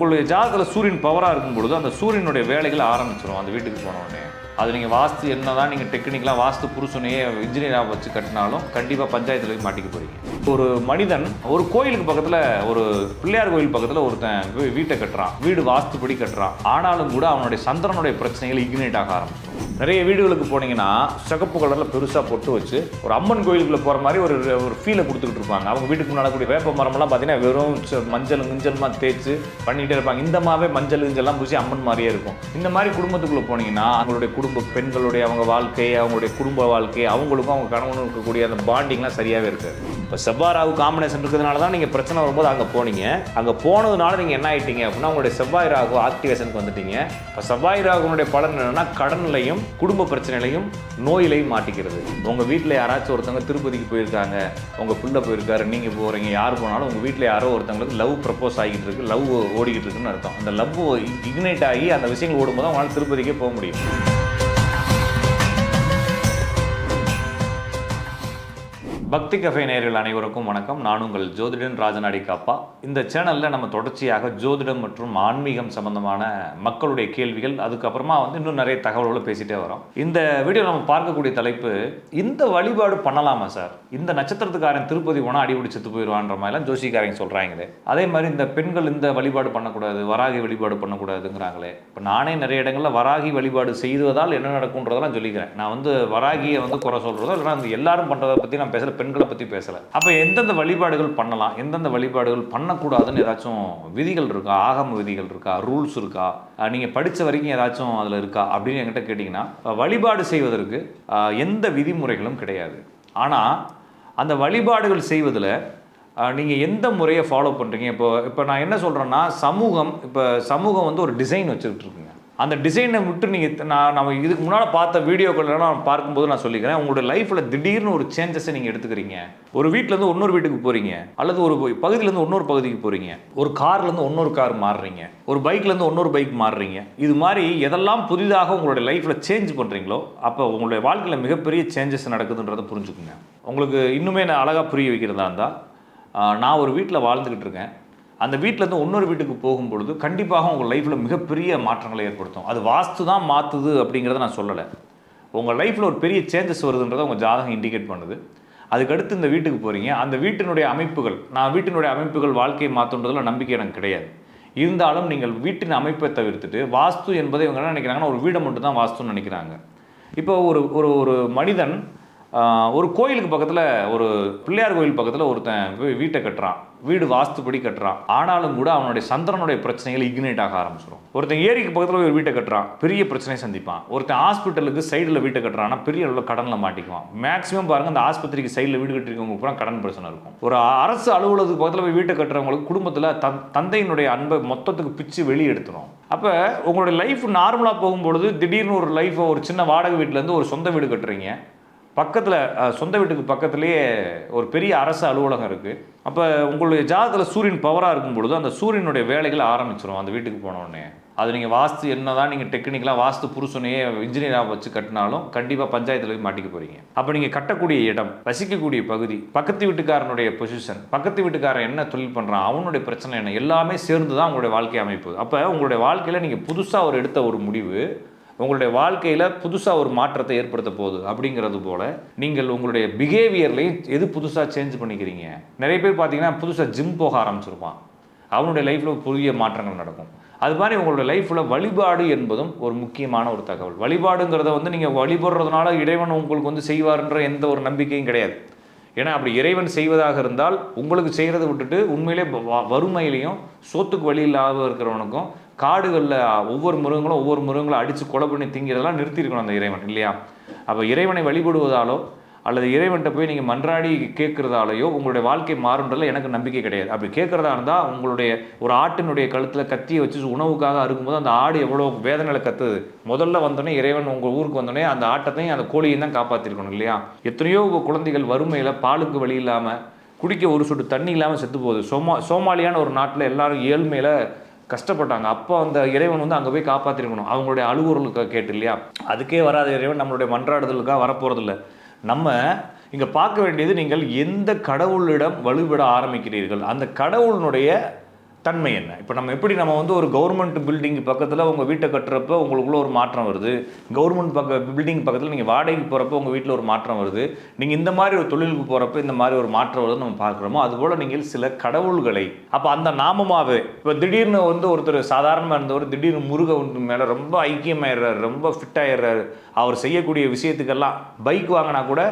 உங்களுடைய ஜாதகத்தில் சூரியன் பவராக இருக்கும் பொழுது அந்த சூரியனுடைய வேலைகளை ஆரம்பிச்சிடும் அந்த வீட்டுக்கு போன உடனே. அது நீங்கள் வாஸ்து என்ன தான் நீங்கள் டெக்னிக்கலாக வாஸ்து புருஷனையே இன்ஜினியராக வச்சு கட்டினாலும் கண்டிப்பாக பஞ்சாயத்தில் போய் மாட்டிக்க போகிறீங்க ஒரு மனிதன் ஒரு கோயிலுக்கு பக்கத்தில் ஒரு பிள்ளையார் கோயில் பக்கத்தில் ஒருத்தன் வீ- வீட்டை கட்டுறான். வீடு வாஸ்துப்படி கட்டுறான். ஆனாலும் கூட அவனுடைய சந்திரனுடைய பிரச்சனைகள் இக்னேட் ஆக ஆரம்பிச்சிடும். நிறைய வீடுகளுக்கு போனீங்கன்னா சிகப்பு கலரில் பெருசாக பொட்டு வச்சு ஒரு அம்மன் கோயிலுக்குள்ள போகிற மாதிரி ஒரு ஒரு ஃபீலை கொடுத்துக்கிட்டு இருப்பாங்க. அவங்க வீட்டுக்கு முன்னாடி வேப்ப மரம்லாம் பார்த்தீங்கன்னா வெறும் மஞ்சள் கிஞ்சல்மா தேய்ச்சி பண்ணிகிட்டே இருப்பாங்க. இந்த மாதிரி மஞ்சள் கிஞ்சல்லாம் பூசி அம்மன் மாதிரியே இருக்கும். இந்த மாதிரி குடும்பத்துக்குள்ளே போனீங்கன்னா அவங்களுடைய குடும்ப பெண்களுடைய அவங்க வாழ்க்கை அவங்களுடைய குடும்ப வாழ்க்கை அவங்களுக்கும் அவங்க கணவனும் இருக்கக்கூடிய அந்த பாண்டிங்லாம் சரியாகவே இருக்காது இப்போ செவ்வாய் காம்பினேஷன் இருக்கிறதுனால தான் நீங்கள் பிரச்சனை வரும்போது அங்கே போனீங்க. அங்கே போனதுனால நீங்கள் என்ன ஆகிட்டீங்க அப்படின்னா உங்களுடைய செவ்வாய் ராகு ஆக்டிவேஷனுக்கு வந்துட்டீங்க. இப்போ செவ்வாய் ராகுனுடைய பலன் என்னென்னா கடன்லையும் குடும்ப பிரச்சனையிலையும் நோயிலையும் மாட்டிக்கிறது. உங்கள் வீட்டில் யாராச்சும் ஒருத்தவங்க திருப்பதிக்கு போயிருக்காங்க உங்கள் பிள்ளை போயிருக்காரு நீங்கள் போகிறீங்க யார் போனாலும் உங்கள் வீட்டில் யாரோ ஒருத்தவங்களுக்கு லவ் ப்ரப்போஸ் ஆகிட்டு இருக்கு லவ் ஓடிக்கிட்டு இருக்குன்னு அர்த்தம். அந்த லவ் இக்னைட் ஆகி அந்த விஷயங்கள் ஓடும்போது அவங்களால திருப்பதிக்கே போக முடியும். பக்தி கஃபே நேயர்கள் அனைவருக்கும் வணக்கம். நான் உங்கள் ஜோதிடன் ராஜநாடி காப்பா. இந்த சேனலில் நம்ம தொடர்ச்சியாக ஜோதிடம் மற்றும் ஆன்மீகம் சம்பந்தமான மக்களுடைய கேள்விகள் அதுக்கப்புறமா வந்து இன்னும் நிறைய தகவல்களை பேசிகிட்டே வரோம். இந்த வீடியோ நம்ம பார்க்கக்கூடிய தலைப்பு இந்த வழிபாடு பண்ணலாமா சார்? இந்த நட்சத்திரத்துக்காரன் திருப்பதி போனால் அடிபிடி செத்து போயிடுவான்ற மாதிரிலாம் ஜோசிக்காரங்க சொல்கிறாங்களே அதே மாதிரி இந்த பெண்கள் இந்த வழிபாடு பண்ணக்கூடாது வராகி வழிபாடு பண்ணக்கூடாதுங்கிறாங்களே. இப்போ நானே நிறைய இடங்களில் வராகி வழிபாடு செய்வதால் என்ன நடக்கும்ன்றதெல்லாம் சொல்லிக்கிறேன். நான் வந்து வராகியை வந்து குறை சொல்கிறதோ இல்லைனா அந்த எல்லாரும் பண்ணுறதை பற்றி நான் பேசுகிற பெண்களை பற்றி பேசலை. அப்போ எந்தெந்த வழிபாடுகள் பண்ணலாம்? எந்தெந்த வழிபாடுகள் பண்ணக்கூடாதுன்னு ஏதாச்சும் விதிகள் இருக்கா? ஆகம விதிகள் இருக்கா? ரூல்ஸ் இருக்கா? நீங்கள் படித்த வரைக்கும் ஏதாச்சும் அதில் இருக்கா? அப்படின்னு என்கிட்ட கேட்டிங்கன்னா வழிபாடு செய்வதற்கு எந்த விதிமுறைகளும் கிடையாது. ஆனால் அந்த வழிபாடுகள் செய்வதில் நீங்கள் எந்த முறையை ஃபாலோ பண்ணுறீங்க இப்போ இப்போ நான் என்ன சொல்கிறேன்னா சமூகம் இப்போ சமூகம் வந்து ஒரு டிசைன் வச்சுக்கிட்டு இருக்குங்க. அந்த டிசைனை விட்டு நீங்கள் நான் நம்ம இதுக்கு முன்னால் பார்த்த வீடியோக்கள்லாம் நான் பார்க்கும்போது நான் சொல்லிக்கிறேன் உங்களுடைய லைஃப்பில் திடீர்னு ஒரு சேஞ்சஸை நீங்கள் எடுத்துக்கிறீங்க. ஒரு வீட்டிலேருந்து இன்னொரு வீட்டுக்கு போகிறீங்க அல்லது ஒரு பகுதியிலேருந்து இன்னொரு பகுதிக்கு போகிறீங்க ஒரு கார்லேருந்து இன்னொரு கார் மாறுறீங்க ஒரு பைக்லேருந்து இன்னொரு பைக் மாறுறீங்க இது மாதிரி எதெல்லாம் புதிதாக உங்களுடைய லைஃப்பில் சேஞ்ச் பண்ணுறீங்களோ அப்போ உங்களுடைய வாழ்க்கையில் மிகப்பெரிய சேஞ்சஸ் நடக்குதுன்றதை புரிஞ்சுக்குங்க. உங்களுக்கு இன்னுமே நான் அழகாக புரிய வைக்கிறதா இருந்தால் நான் ஒரு வீட்டில் வாழ்ந்துக்கிட்டு இருக்கேன் அந்த வீட்டிலேருந்து இன்னொரு வீட்டுக்கு போகும்பொழுது கண்டிப்பாக உங்கள் லைஃப்பில் மிகப்பெரிய மாற்றங்களை ஏற்படுத்தும். அது வாஸ்து தான் மாற்றுது அப்படிங்கிறத நான் சொல்லலை. உங்கள் லைஃப்பில் ஒரு பெரிய சேஞ்சஸ் வருதுன்றதை உங்கள் ஜாதகம் இண்டிகேட் பண்ணுது. அதுக்கடுத்து இந்த வீட்டுக்கு போகிறீங்க அந்த வீட்டினுடைய அமைப்புகள் நான் வீட்டினுடைய அமைப்புகள் வாழ்க்கையை மாற்றுன்றதில் நம்பிக்கை எனக்கு கிடையாது. இருந்தாலும் நீங்கள் வீட்டின் அமைப்பை தவிர்த்துட்டு வாஸ்து என்பதை இவங்க என்ன நினைக்கிறாங்கன்னா ஒரு வீடை மட்டும் தான் வாஸ்துன்னு நினைக்கிறாங்க. இப்போ ஒரு ஒரு ஒரு மனிதன் ஒரு கோயிலுக்கு பக்கத்தில் ஒரு பிள்ளையார் கோயில் பக்கத்தில் ஒருத்தன் வீட்டை கட்டுறான். வீடு வாஸ்துப்படி கட்டுறான். ஆனாலும் கூட அவனுடைய சந்திரனுடைய பிரச்சனைகள் இக்னேட் ஆக ஆரம்பிச்சிடும் ஒருத்தன் ஏரிக்கு பக்கத்தில் ஒரு வீட்டை கட்டுறான். பெரிய பிரச்சனை சந்திப்பான். ஒருத்தன் ஹாஸ்பிட்டலுக்கு சைடில் வீட்டை கட்டுறான்னா பெரிய அளவில் கடனில் மாட்டிக்குவான். மேக்ஸிமம் பாருங்கள் அந்த ஆஸ்பத்திரிக்கு சைடில் வீடு கட்டிருக்கவங்க பூரா கடன் பிரச்சனை இருக்கும். ஒரு அரசு அலுவலகத்துக்கு பக்கத்தில் போய் வீட்டை கட்டுறவங்களுக்கு குடும்பத்தில் தன் தந்தையினுடைய அன்பை மொத்தத்துக்கு பிச்சு வெளியே எடுத்துரும் அப்போ உங்களுடைய லைஃப் நார்மலாக போகும்பொழுது திடீர்னு ஒரு லைஃப்பை ஒரு சின்ன வாடகை வீட்டிலேருந்து ஒரு சொந்த வீடு கட்டுறீங்க. பக்கத்தில் சொந்த வீட்டுக்கு பக்கத்துலேயே ஒரு பெரிய அரசு அலுவலகம் இருக்குது அப்போ உங்களுடைய ஜாதகத்தில் சூரியன் பவராக இருக்கும் பொழுது அந்த சூரியனுடைய வேலைகளை ஆரம்பிச்சிடும் அந்த வீட்டுக்கு போனோடனே அது நீங்கள் வாஸ்து என்ன தான் நீங்கள் டெக்னிக்கலாக வாஸ்து புருஷனையே இன்ஜினியராக வச்சு கட்டினாலும் கண்டிப்பாக பஞ்சாயத்தில் போய் மாட்டிக்க போகிறீங்க அப்போ நீங்கள் கட்டக்கூடிய இடம் வசிக்கக்கூடிய பகுதி பக்கத்து வீட்டுக்காரனுடைய பொசிஷன் பக்கத்து வீட்டுக்காரன் என்ன தொழில் பண்ணுறான் அவனுடைய பிரச்சனை என்ன எல்லாமே சேர்ந்து தான் உங்களுடைய வாழ்க்கை அமைப்பு. அப்போ உங்களுடைய வாழ்க்கையில் நீங்கள் புதுசாக ஒரு எடுத்த ஒரு முடிவு உங்களுடைய வாழ்க்கையில் புதுசாக ஒரு மாற்றத்தை ஏற்படுத்த போகுது அப்படிங்கிறது போல் நீங்கள் உங்களுடைய பிஹேவியர்லையும் எது புதுசாக சேஞ்ச் பண்ணிக்கிறீங்க? நிறைய பேர் பார்த்தீங்கன்னா புதுசாக ஜிம் போக ஆரம்பிச்சிருப்பான். அவனுடைய லைஃப்பில் புதிய மாற்றங்கள் நடக்கும். அது மாதிரி உங்களுடைய லைஃப்பில் வழிபாடு என்பதும் ஒரு முக்கியமான ஒரு தகவல். வழிபாடுங்கிறத வந்து நீங்கள் வழிபடுறதுனால இறைவன் உங்களுக்கு வந்து செய்வார்ன்ற எந்த ஒரு நம்பிக்கையும் கிடையாது. ஏன்னா அப்படி இறைவன் செய்வதாக இருந்தால் உங்களுக்கு செய்கிறத விட்டுட்டு உண்மையிலே வ- வறுமையிலையும் சோத்துக்கு வழி இல்லாத இருக்கிறவனுக்கும் காடுகளில் ஒவ்வொரு மிருகங்களும் ஒவ்வொரு மிருகங்களும் அடித்து கொலை பண்ணி திங்கிறதெல்லாம் நிறுத்தியிருக்கணும் அந்த இறைவன் இல்லையா? அப்போ இறைவனை வழிபடுவதாலோ அல்லது இறைவன்கிட்ட போய் நீங்கள் மன்றாடி கேட்குறதாலேயோ உங்களுடைய வாழ்க்கை மாறுன்றதில் எனக்கு நம்பிக்கை கிடையாது. அப்படி கேட்குறதா இருந்தால் உங்களுடைய ஒரு ஆட்டினுடைய கழுத்தில் கத்தியை வச்சு உணவுக்காக அறுக்கும்போது அந்த ஆடு எவ்வளோ வேதனையில் கத்துது. முதல்ல வந்தோடனே இறைவன் உங்கள் ஊருக்கு வந்தோடனே அந்த ஆட்டத்தையும் அந்த கோழியையும் தான் காப்பாற்றிருக்கணும் இல்லையா? எத்தனையோ குழந்தைகள் வறுமையில் பாலுக்கு வழி இல்லாமல் குடிக்க ஒரு சொட்டு தண்ணி இல்லாமல் செத்து போகுது. சோமா சோமாலியான ஒரு நாட்டில் எல்லாரும் ஏழ்மையில் கஷ்டப்பட்டாங்க. அப்போ அந்த இறைவன் வந்து அங்கே போய் காப்பாற்றிருக்கணும் அவங்களுடைய அழுகுறலுக்காக கேட்டு இல்லையா? அதுக்கே வராத இறைவன் நம்மளுடைய மன்றாடுதலுக்காக வரப்போகிறதில்ல நம்ம இங்கே பார்க்க வேண்டியது நீங்கள் எந்த கடவுளிடம் வலுவிட ஆரம்பிக்கிறீர்கள்? அந்த கடவுளினுடைய தன்மை என்ன? இப்போ நம்ம எப்படி நம்ம வந்து ஒரு கவர்மெண்ட் பில்டிங் பக்கத்தில் உங்கள் வீட்டை கட்டுறப்ப உங்களுக்குள்ள ஒரு மாற்றம் வருது? கவர்மெண்ட் பக்க பில்டிங் பக்கத்தில் நீங்கள் வாடகைக்கு போகிறப்ப உங்கள் வீட்டில் ஒரு மாற்றம் வருது. நீங்கள் இந்த மாதிரி ஒரு தொழிலுக்கு போகிறப்ப இந்த மாதிரி ஒரு மாற்றம் வருதுன்னு நம்ம பார்க்குறோமோ அதுபோல் நீங்கள் சில கடவுள்களை அப்போ அந்த நாமமாகவே இப்போ திடீர்னு வந்து ஒருத்தர் சாதாரணமாக இருந்தவர் திடீர்னு முருகன் மேலே ரொம்ப ஐக்கியமாயிடுறாரு ரொம்ப ஃபிட் ஆயிடுறாரு. அவர் செய்யக்கூடிய விஷயத்துக்கெல்லாம் பைக் வாங்கினா கூட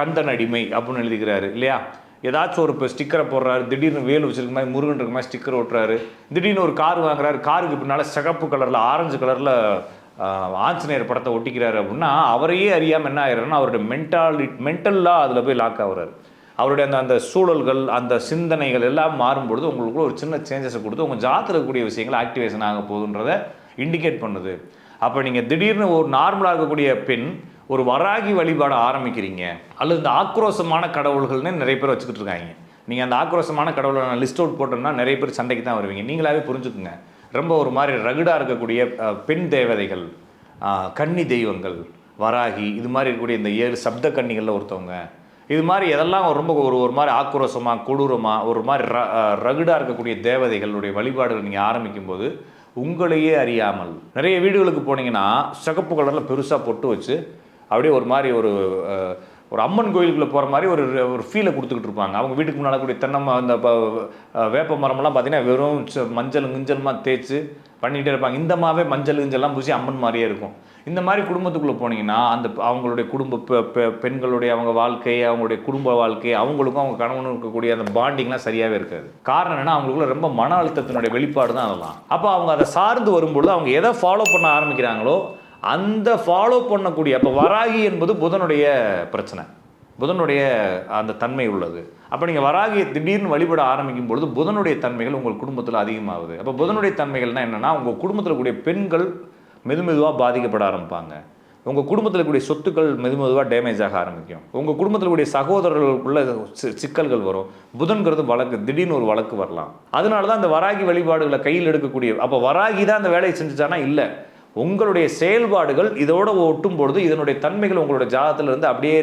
கந்தன் அடிமை அப்படின்னு எழுதிக்கிறாரு இல்லையா? ஏதாச்சும் ஒரு இப்போ ஸ்டிக்கரை போடுறாரு திடீர்னு வேல் வச்சிருக்க மாதிரி முருகன் இருக்க மாதிரி ஸ்டிக்கர் ஓட்டுறாரு. திடீர்னு ஒரு கார் வாங்குறாரு காருக்கு பின்னால் சிகப்பு கலரில் ஆரஞ்சு கலரில் ஆஞ்சநேயர் படத்தை ஒட்டிக்கிறாரு அப்படின்னா அவரையே அறியாமல் என்ன ஆயிடுறாருன்னா அவருடைய மென்டாலி மென்டல்லாக அதில் போய் லாக் ஆகுறாரு. அவருடைய அந்த அந்த சூழல்கள் அந்த சிந்தனைகள் எல்லாம் மாறும்பொழுது உங்களுக்கு ஒரு சின்ன சேஞ்சஸை கொடுத்து உங்கள் ஜாத்தில் இருக்கக்கூடிய விஷயங்கள் ஆக்டிவேஷன் ஆக போகுதுன்றதை இண்டிகேட் பண்ணுது. அப்போ நீங்கள் திடீர்னு ஒரு நார்மலாக இருக்கக்கூடிய பெண் ஒரு வராகி வழிபாட ஆரம்பிக்கிறீங்க அல்லது இந்த ஆக்ரோஷமான கடவுள்கள்னு நிறைய பேர் வச்சுக்கிட்டு இருக்காங்க. நீங்கள் அந்த ஆக்ரோஷமான கடவுளை நான் லிஸ்ட் அவுட் போட்டோம்னா நிறைய பேர் சண்டைக்கு தான் வருவீங்க. நீங்களாவே புரிஞ்சுக்குங்க. ரொம்ப ஒரு மாதிரி ரகுடாக இருக்கக்கூடிய பெண் தேவதைகள் கன்னி தெய்வங்கள் வராகி இது மாதிரி இருக்கக்கூடிய இந்த ஏழு சப்த கன்னிகளில் ஒருத்தவங்க. இது மாதிரி எதெல்லாம் ரொம்ப ஒரு ஒரு மாதிரி ஆக்ரோஷமாக கொடூரமாக ஒரு மாதிரி ர ரகுடாக இருக்கக்கூடிய தேவதைகளுடைய வழிபாடுகள் நீங்கள் ஆரம்பிக்கும் போது உங்களையே அறியாமல் நிறைய வீடுகளுக்கு போனீங்கன்னா சிகப்பு கலரில் பெருசாக பொட்டு வச்சு அப்படியே ஒரு மாதிரி ஒரு ஒரு அம்மன் கோயிலுக்குள்ளே போகிற மாதிரி ஒரு ஒரு ஃபீலை கொடுத்துக்கிட்டு இருப்பாங்க. அவங்க வீட்டுக்கு முன்னால் கூடிய தென்னை அந்த வேப்ப மரமெல்லாம் பார்த்தீங்கன்னா வெறும் ச- மஞ்சள் கிஞ்சலுமா தேய்ச்சி பண்ணிகிட்டே இருப்பாங்க. இந்த மாவே மஞ்சள் கிஞ்சல்லாம் பூசி அம்மன் மாதிரியே இருக்கும். இந்த மாதிரி குடும்பத்துக்குள்ளே போனீங்கன்னா அந்த அவங்களுடைய குடும்ப பெ- பெண்களுடைய அவங்க வாழ்க்கை அவங்களுடைய குடும்ப வாழ்க்கை அவங்களுக்கும் அவங்க கணவனும் இருக்கக்கூடிய அந்த பாண்டிங்லாம் சரியாகவே இருக்காது. காரணம் என்னென்னா அவங்களுக்குள்ள ரொம்ப மன அழுத்தத்தினுடைய வெளிப்பாடு தான் அதெல்லாம். அப்போ அவங்க அதை சார்ந்து வரும்பொழுது அவங்க எதை ஃபாலோ பண்ண ஆரம்பிக்கிறாங்களோ அந்த ஃபாலோ பண்ணக்கூடிய அப்போ வராகி என்பது புதனுடைய பிரச்சனை. புதனுடைய அந்த தன்மை உள்ளது. அப்போ நீங்கள் வராகியை திடீர்னு வழிபட ஆரம்பிக்கும் பொழுது புதனுடைய தன்மைகள் உங்கள் குடும்பத்தில் அதிகமாகுது. அப்போ புதனுடைய தன்மைகள்னால் என்னென்னா உங்கள் குடும்பத்தில் கூடிய பெண்கள் மெதுமெதுவாக பாதிக்கப்பட ஆரம்பிப்பாங்க. உங்கள் குடும்பத்தில் கூடிய சொத்துக்கள் மெதுமெதுவாக டேமேஜ் ஆக ஆரம்பிக்கும். உங்கள் குடும்பத்தில் கூடிய சகோதரர்களுக்குள்ள சி- சிக்கல்கள் வரும். புதன்கிறது வழக்கு திடீர்னு ஒரு வழக்கு வரலாம். அதனால தான் அந்த வராகி வழிபாடுகளை கையில் எடுக்கக்கூடிய அப்போ வராகி தான் அந்த வேலையை செஞ்சுச்சானா இல்லை. உங்களுடைய செயல்பாடுகள் இதோட ஒட்டும் பொழுது இதனுடைய தன்மைகள் உங்களோட ஜாதகத்துல இருந்து அப்படியே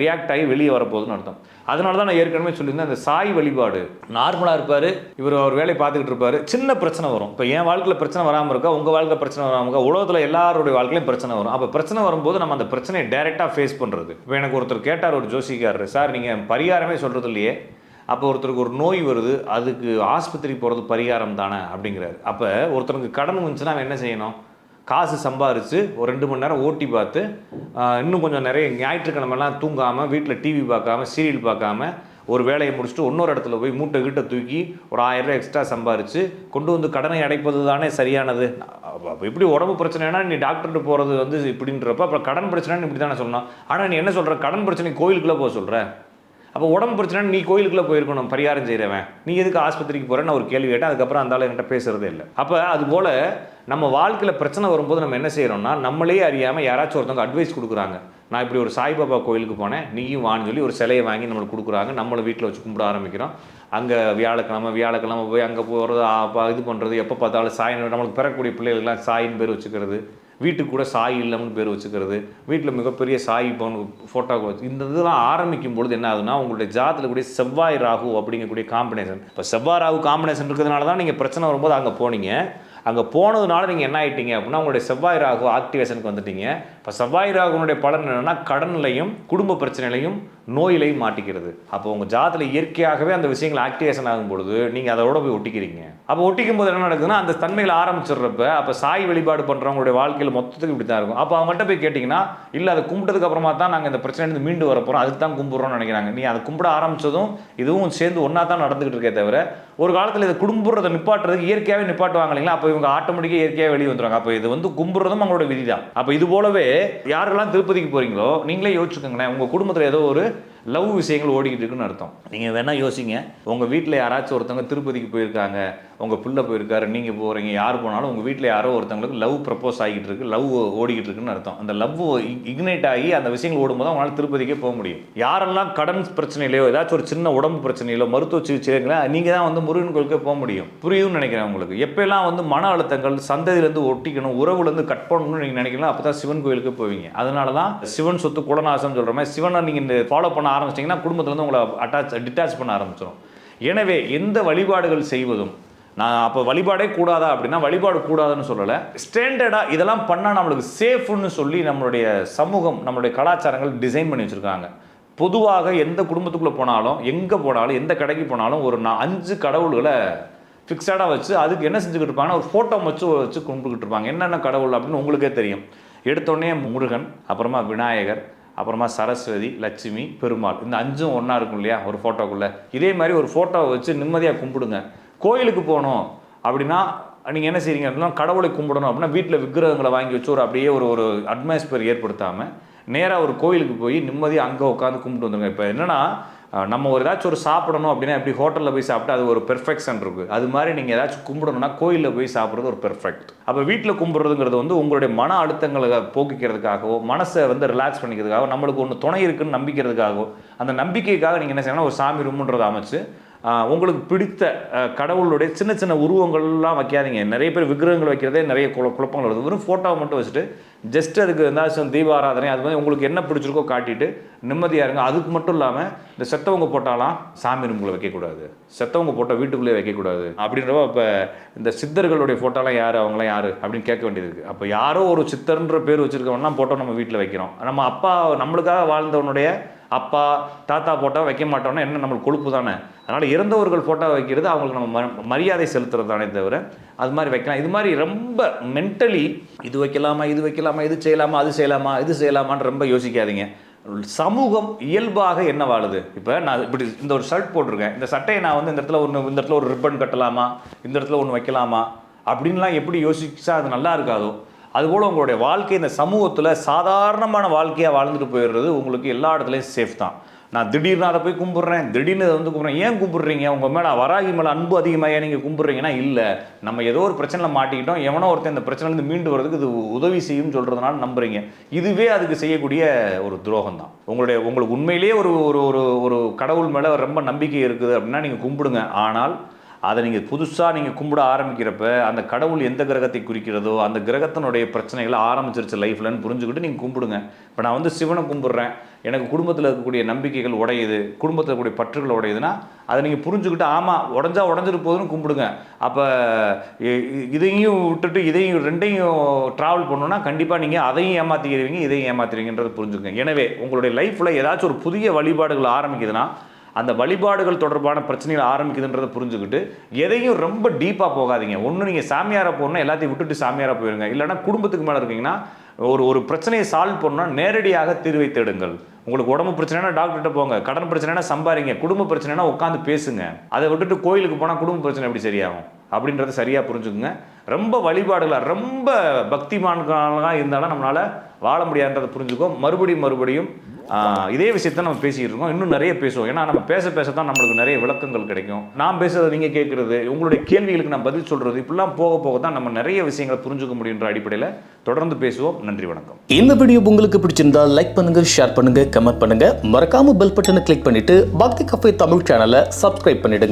ரியாக்ட் ஆகி வெளியே வரப்போகுதுன்னு அர்த்தம். அதனால தான் நான் ஏற்கனவே சொல்லியிருந்தேன் அந்த சாய் வழிபாடு. நார்மலாக இருப்பார் இவர் அவர் வேலையை பார்த்துக்கிட்டு இருப்பார் சின்ன பிரச்சனை வரும். இப்போ என் வாழ்க்கையில் பிரச்சனை வராமல் இருக்கா உங்கள் வாழ்க்கையில் பிரச்சனை வராமல் இருக்கா உலகத்தில் எல்லாருடைய வாழ்க்கையிலும் பிரச்சனை வரும். அப்போ பிரச்சனை வரும்போது நம்ம அந்த பிரச்சனையை டைரெக்டாக ஃபேஸ் பண்ணுறது இப்போ எனக்கு ஒருத்தர் கேட்டார் ஒரு ஜோசிக்காரர் சார் நீங்கள் பரிகாரமே சொல்கிறது இல்லையே. அப்போ ஒருத்தருக்கு ஒரு நோய் வருது அதுக்கு ஆஸ்பத்திரி போகிறது பரிகாரம் தானே? அப்படிங்கிறாரு. அப்போ ஒருத்தருக்கு கடன் வந்துச்சுன்னா அவன் என்ன செய்யணும்? காசு சம்பாரித்து ஒரு ரெண்டு மணி நேரம் ஓட்டி பார்த்து இன்னும் கொஞ்சம் நிறைய ஞாயிற்றுக்கிழமெல்லாம் தூங்காமல் வீட்டில் டிவி பார்க்காம சீரியல் பார்க்காம ஒரு வேலையை முடிச்சுட்டு இன்னொரு இடத்துல போய் மூட்டை கீட்டை தூக்கி ஒரு ஆயிரரூபா எக்ஸ்ட்ரா சம்பாரித்து கொண்டு வந்து கடனை அடைப்பது தானே சரியானது? அப்போ இப்படி எப்படி உடம்பு பிரச்சனைனா நீ டாக்டர்கிட்ட போகிறது வந்து இப்படின்றப்ப அப்புறம் கடன் பிரச்சனைன்னு இப்படி தானே சொல்லணும். ஆனால் நீ என்ன சொல்கிற கடன் பிரச்சனை கோயிலுக்குள்ளே போக சொல்கிற அப்போ உடம்பு பிரச்சனை நீ கோயிலுக்குள்ளே போயிருக்கணும் பரிகாரம் செய்கிறவன் நீ எதுக்கு ஆஸ்பத்திரிக்கு போகிறேன்னு ஒரு கேள்வி கேட்டேன் அதுக்கப்புறம் அந்த ஆள் என்கிட்ட பேசுகிறதே இல்லை. அப்போ அது போல் நம்ம வாழ்க்கையில் பிரச்சனை வரும்போது நம்ம என்ன செய்கிறோம்னா நம்மளே அறியாமல் யாராச்சும் ஒருத்தவங்க அட்வைஸ் கொடுக்குறாங்க. நான் இப்படி ஒரு சாய்பாபா கோயிலுக்கு போனேன் நீயும் வான்னு சொல்லி ஒரு சிலையை வாங்கி நம்மளுக்கு கொடுக்குறாங்க. நம்மளை வீட்டில் வச்சு கும்பிட ஆரம்பிக்கிறோம். அங்கே வியாழக்கிழமை வியாழக்கிழமை போய் அங்கே போகிறது இது பண்ணுறது எப்போ பார்த்தாலும் சாய் நம்மளுக்கு பிறக்கக்கூடிய பிள்ளைகளுக்கெல்லாம் சாயின்னு பேர் வச்சுக்கிறது. வீட்டுக்கு கூட சாய் இல்லம்னு பேர் வச்சுக்கிறது. வீட்டில் மிகப்பெரிய சாய் ஃபோட்டோ வச்சு இந்த இதெல்லாம் ஆரம்பிக்கும் பொழுது என்ன ஆகுதுன்னா உங்களுடைய ஜாத்தில் கூடிய செவ்வாய் ராகு அப்படிங்கக்கூடிய காம்பினேஷன் இப்போ செவ்வாய் ராகு காம்பினேஷன் இருக்கிறதுனால தான் நீங்கள் பிரச்சனை வரும்போது அங்கே போனீங்க. அங்கே போனதுனால நீங்கள் என்ன ஆகிட்டீங்க அப்படின்னா உங்களுடைய செவ்வாய் ராகு ஆக்டிவேஷனுக்கு வந்துட்டீங்க. இப்போ செவ்வாய் ராகுனுடைய பலன் என்னென்னா கடன்லையும் குடும்ப பிரச்சனையிலையும் நோயிலையும் மாட்டிக்கிறது. அப்போ உங்கள் ஜாதத்தில் இயற்கையாகவே அந்த விஷயங்கள் ஆக்டிவேஷன் ஆகும் பொழுது நீங்கள் அதோட போய் ஒட்டிக்கிறீங்க. அப்போ ஒட்டிக்கும் போது என்ன நடக்குதுன்னா அந்த தன்மையில் ஆரம்பிச்சிடுறப்ப அப்போ சாய் வழிபாடு பண்ணுறவங்களுடைய வாழ்க்கையில் மொத்தத்துக்கு இப்படி தான் இருக்கும். அப்போ அவங்கள்ட்ட போய் கேட்டிங்கன்னா இல்லை அதை கும்பிட்டதுக்கு அப்புறமா தான் நாங்கள் இந்த பிரச்சனையிலேருந்து மீண்டு வரப்போகிறோம் அதுக்கு தான் கும்பிட்றோம்னு நினைக்கிறாங்க. நீ அதை கும்பிட ஆரம்பிச்சதும் இதுவும் சேர்ந்து ஒன்றா தான் நடந்துகிட்டு இருக்கே தவிர ஒரு காலத்தில் இதை கும்பிட்றதை நிப்பாட்டுறதுக்கு இயற்கையாகவே நிப்பாட்டுவாங்க இல்லைங்களா? அப்போ இவங்க ஆட்டோமேட்டிக்காக இயற்கையாக வெளியே வந்துடுவாங்க அப்போ இது வந்து கும்பிட்றதும் அவங்களோட விதி தான் அப்போ இது போலவே யாரெல்லாம் திருப்பதிக்கு போகிறீங்களோ நீங்களே யோசிச்சுக்கோங்களேன். உங்கள் குடும்பத்தில் ஏதோ ஒரு லவ் விஷயங்கள் ஓடிக்கிட்டு இருக்குன்னு அர்த்தம். நீங்கள் வேணால் யோசிங்க. உங்கள் வீட்டில் யாராச்சும் ஒருத்தவங்க திருப்பதிக்கு போயிருக்காங்க உங்கள் பிள்ளை போயிருக்காரு நீங்கள் போகிறீங்க யார் போனாலும் உங்கள் வீட்டில் யாரோ ஒருத்தவங்களுக்கு லவ் ப்ரப்போஸ் ஆகிட்டு இருக்கு லவ் ஓடிக்கிட்டு இருக்குன்னு அர்த்தம். அந்த லவ் இக்னைட் ஆகி அந்த விஷயங்கள் ஓடும்போது அவங்களால திருப்பதிக்கே போக முடியும். யாரெல்லாம் கடன் பிரச்சனையிலையோ ஏதாச்சும் ஒரு சின்ன உடம்பு பிரச்சனையிலோ மருத்துவ சிகிச்சைங்களா நீங்கள் தான் வந்து முருகன் கோயிலுக்கே போக முடியும். புரியும்னு நினைக்கிறேன் உங்களுக்கு. எப்போல்லாம் வந்து மன அழுத்தங்கள் சந்ததியிலேருந்து ஒட்டிக்கணும் உறவுலேருந்து கட் பண்ணணும்னு நீங்கள் நினைக்கலாம் அப்போ தான் சிவன் கோயிலுக்கு போவீங்க. அதனால தான் சிவன் சொத்து குலநாசம் சொல்கிற மாதிரி சிவனை நீங்கள் ஃபாலோ பண்ண ஆரம்பிச்சிட்டிங்கன்னா குடும்பத்துலேருந்து உங்களை அட்டாச் டிட்டாச் பண்ண ஆரம்பிச்சிடும் எனவே எந்த வழிபாடுகள் செய்வதும் நான் அப்போ வழிபாடே கூடாதா அப்படின்னா வழிபாடு கூடாதுன்னு சொல்லலை. ஸ்டாண்டர்டாக இதெல்லாம் பண்ணால் நம்மளுக்கு சேஃப்னு சொல்லி நம்மளுடைய சமூகம் நம்மளுடைய கலாச்சாரங்கள் டிசைன் பண்ணி வச்சுருக்காங்க. பொதுவாக எந்த குடும்பத்துக்குள்ளே போனாலும் எங்கே போனாலும் எந்த கடைக்கு போனாலும் ஒரு நான் அஞ்சு கடவுள்களை ஃபிக்ஸடாக வச்சு அதுக்கு என்ன செஞ்சுக்கிட்டு இருப்பாங்கன்னா ஒரு ஃபோட்டோ வச்சு வச்சு கும்பிட்டுக்கிட்டு இருப்பாங்க. என்னென்ன கடவுள் அப்படின்னு உங்களுக்கே தெரியும். எடுத்தோடனே முருகன் அப்புறமா விநாயகர் அப்புறமா சரஸ்வதி லட்சுமி பெருமாள். இந்த அஞ்சும் ஒன்றா இருக்கும் இல்லையா? ஒரு ஃபோட்டோக்குள்ளே இதே மாதிரி ஒரு ஃபோட்டோவை வச்சு நிம்மதியாக கும்பிடுங்க. கோயிலுக்கு போகணும் அப்படின்னா நீங்கள் என்ன செய்கிறீங்க அப்படின்னா கடவுளை கும்பிடணும் அப்படின்னா வீட்டில் விக்கிரகங்களை வாங்கி வச்சு ஒரு அப்படியே ஒரு ஒரு அட்மாஸ்பியர் ஏற்படுத்தாமல் நேராக ஒரு கோயிலுக்கு போய் நிம்மதியாக அங்கே உட்காந்து கும்பிட்டு வந்துருங்க. இப்போ என்னென்னா நம்ம ஒரு ஏதாச்சும் ஒரு சாப்பிடணும் அப்படின்னா எப்படி ஹோட்டலில் போய் சாப்பிட்டு அது ஒரு பெர்ஃபெக்ஷன் இருக்குது அது மாதிரி நீங்கள் ஏதாச்சும் கும்பிடணும்னா கோயிலில் போய் சாப்பிட்றது ஒரு பெர்ஃபெக்ட் அப்போ வீட்டில் கும்பிட்றதுங்கிறது வந்து உங்களுடைய மன அழுத்தங்களை போக்கிக்கிறதுக்காகவோ மனசை வந்து ரிலாக்ஸ் பண்ணிக்கிறதுக்காகவோ நம்மளுக்கு ஒன்று துணை இருக்குன்னு நம்பிக்கிறதுக்காகவோ அந்த நம்பிக்கைக்காக நீங்கள் என்ன செய்யணும் ஒரு சாமி ரூமுன்றதை அமைச்சு உங்களுக்கு பிடித்த கடவுளுடைய சின்ன சின்ன உருவங்கள்லாம் வைக்காதீங்க. நிறைய பேர் விக்கிரகங்கள் வைக்கிறதே நிறைய குழ குழப்பங்கள் வருது. வெறும் ஃபோட்டோவை மட்டும் வச்சுட்டு ஜஸ்ட் அதுக்கு ஏதாச்சும் தீபாராதனை அது மாதிரி உங்களுக்கு என்ன பிடிச்சிருக்கோ காட்டிட்டு நிம்மதியாக இருங்க. அதுக்கு மட்டும் இல்லாமல் இந்த செத்தவங்க போட்டாலாம் சாமி ரூம்குள்ளே வைக்கக்கூடாது. செத்தவங்க போட்டால் வீட்டுக்குள்ளே வைக்கக்கூடாது. அப்படின்றப்ப இப்போ இந்த சித்தர்களுடைய ஃபோட்டோலாம் யார்? அவங்களாம் யார்? அப்படின்னு கேட்க வேண்டியது இருக்குது அப்போ யாரோ ஒரு சித்தர்ன்ற பேர் வச்சுருக்கவனா போட்டோ நம்ம வீட்டில் வைக்கிறோம். நம்ம அப்பா நம்மளுக்காக வாழ்ந்தவனுடைய அப்பா தாத்தா ஃபோட்டோ வைக்க மாட்டோம்னா என்ன? நம்மளுக்கு கொழுப்பு தானே. அதனால் இறந்தவர்கள் ஃபோட்டோ வைக்கிறது அவங்களுக்கு நம்ம ம- மரியாதை செலுத்துறது தானே தவிர அது மாதிரி வைக்கலாம். இது மாதிரி ரொம்ப மென்டலி இது வைக்கலாமா இது வைக்கலாமா இது செய்யலாமா அது செய்யலாமா இது செய்யலாமான்னு ரொம்ப யோசிக்காதீங்க. சமூகம் இயல்பாக என்ன வாழுது? இப்போ நான் இப்படி இந்த ஒரு ஷர்ட் போட்டிருக்கேன். இந்த சட்டையை நான் வந்து இந்த இடத்துல ஒன்று இந்த இடத்துல ஒரு ரிப்பன் கட்டலாமா இந்த இடத்துல ஒன்று வைக்கலாமா அப்படின்லாம் எப்படி யோசிச்சா அது நல்லா இருக்காதோ அதுபோல் உங்களுடைய வாழ்க்கை இந்த சமூகத்தில் சாதாரணமான வாழ்க்கையாக வாழ்ந்துட்டு போயிடுறது உங்களுக்கு எல்லா இடத்துலையும் சேஃப் தான். நான் திடீர்னு அதை போய் கும்பிட்றேன் திடீர்னு இதை வந்து கும்பிட்றேன். ஏன் கும்பிட்றீங்க? உங்கள் மேலே வராகி மேலே அன்பு அதிகமாக ஏன் நீங்கள் கும்பிட்றீங்கன்னா இல்லை. நம்ம ஏதோ ஒரு பிரச்சனையில் மாட்டிக்கிட்டோம். எவனோ ஒருத்தன் இந்த பிரச்சனைலேருந்து மீண்டு வரதுக்கு இது உதவி செய்யும் சொல்கிறதுனால நம்புறீங்க. இதுவே அதுக்கு செய்யக்கூடிய ஒரு துரோகம் தான் உங்களுடைய உங்களுக்கு உண்மையிலேயே ஒரு ஒரு ஒரு ஒரு கடவுள் மேலே ரொம்ப நம்பிக்கை இருக்குது அப்படின்னா நீங்கள் கும்பிடுங்க. ஆனால் அதை நீங்கள் புதுசாக நீங்கள் கும்பிட ஆரம்பிக்கிறப்ப அந்த கடவுள் எந்த கிரகத்தை குறிக்கிறதோ அந்த கிரகத்தினுடைய பிரச்சனைகளை ஆரம்பிச்சிருச்சு லைஃப்லன்னு புரிஞ்சுக்கிட்டு நீங்கள் கும்பிடுங்க. இப்போ நான் வந்து சிவனை கும்பிட்றேன். எனக்கு குடும்பத்தில் இருக்கக்கூடிய நம்பிக்கைகள் உடையுது குடும்பத்தில் இருக்கக்கூடிய பற்றுகள் உடையுதுன்னா அதை நீங்கள் புரிஞ்சுக்கிட்டு ஆமாம் உடஞ்சா உடஞ்சிட்டு போதுன்னு கும்பிடுங்க. அப்போ இதையும் விட்டுட்டு இதையும் ரெண்டையும் ட்ராவல் பண்ணணுன்னா கண்டிப்பாக நீங்கள் அதையும் ஏமாற்றிக்கிறீங்க இதையும் ஏமாத்துறீங்கன்றதை புரிஞ்சுக்கங்க. எனவே உங்களுடைய லைஃப்பில் ஏதாச்சும் ஒரு புதிய வழிபாடுகள் ஆரம்பிக்குதுன்னா அந்த வழிபாடுகள் தொடர்பான பிரச்சனைகள் ஆரம்பிக்குதுன்றதை புரிஞ்சுக்கிட்டு எதையும் ரொம்ப டீப்பாக போகாதீங்க. ஒன்று நீங்கள் சாமியாரை போகணுன்னா எல்லாத்தையும் விட்டுட்டு சாமியாராக போயிருங்க. இல்லைன்னா குடும்பத்துக்கு மேலே இருக்கீங்கன்னா ஒரு ஒரு பிரச்சனையை சால்வ் பண்ணணும்னா நேரடியாக தீர்வை தேடுங்கள். உங்களுக்கு உடம்பு பிரச்சனைனா டாக்டர்கிட்ட போங்க. கடன் பிரச்சனைனா சம்பாதிங்க குடும்ப பிரச்சனைனா உட்காந்து பேசுங்க. அதை விட்டுட்டு கோயிலுக்கு போனால் குடும்ப பிரச்சனை எப்படி சரியாகும்? அப்படின்றத சரியாக புரிஞ்சுக்குங்க. ரொம்ப வழிபாடுகளாக ரொம்ப பக்திமான்களாக இருந்தாலும் நம்மளால் வாழ முடியாதுன்றதை புரிஞ்சுக்கோ. மறுபடியும் மறுபடியும் இதே விஷயத்த நம்ம பேசிக்கிட்டு இருக்கோம். இன்னும் நிறைய பேசுவோம். ஏன்னா நம்ம பேச பேச தான் நம்மளுக்கு நிறைய விளக்கங்கள் கிடைக்கும். நான் பேசுறதை நீங்கள் கேட்குறது உங்களுடைய கேள்விகளுக்கு நான் பதில் சொல்கிறது இப்படிலாம் போக போக தான் நம்ம நிறைய விஷயங்களை புரிஞ்சுக்க முடியுன்ற அடிப்படையில் தொடர்ந்து பேசுவோம். நன்றி வணக்கம். இந்த வீடியோ உங்களுக்கு பிடிச்சிருந்தா லைக் பண்ணுங்க ஷேர் பண்ணுங்க கமெண்ட் பண்ணுங்க. மறக்காம பெல் பட்டனை கிளிக் பண்ணிட்டு பக்தி கஃபே தமிழ் சேனலை சப்ஸ்கிரைப் பண்ணிடுங்க.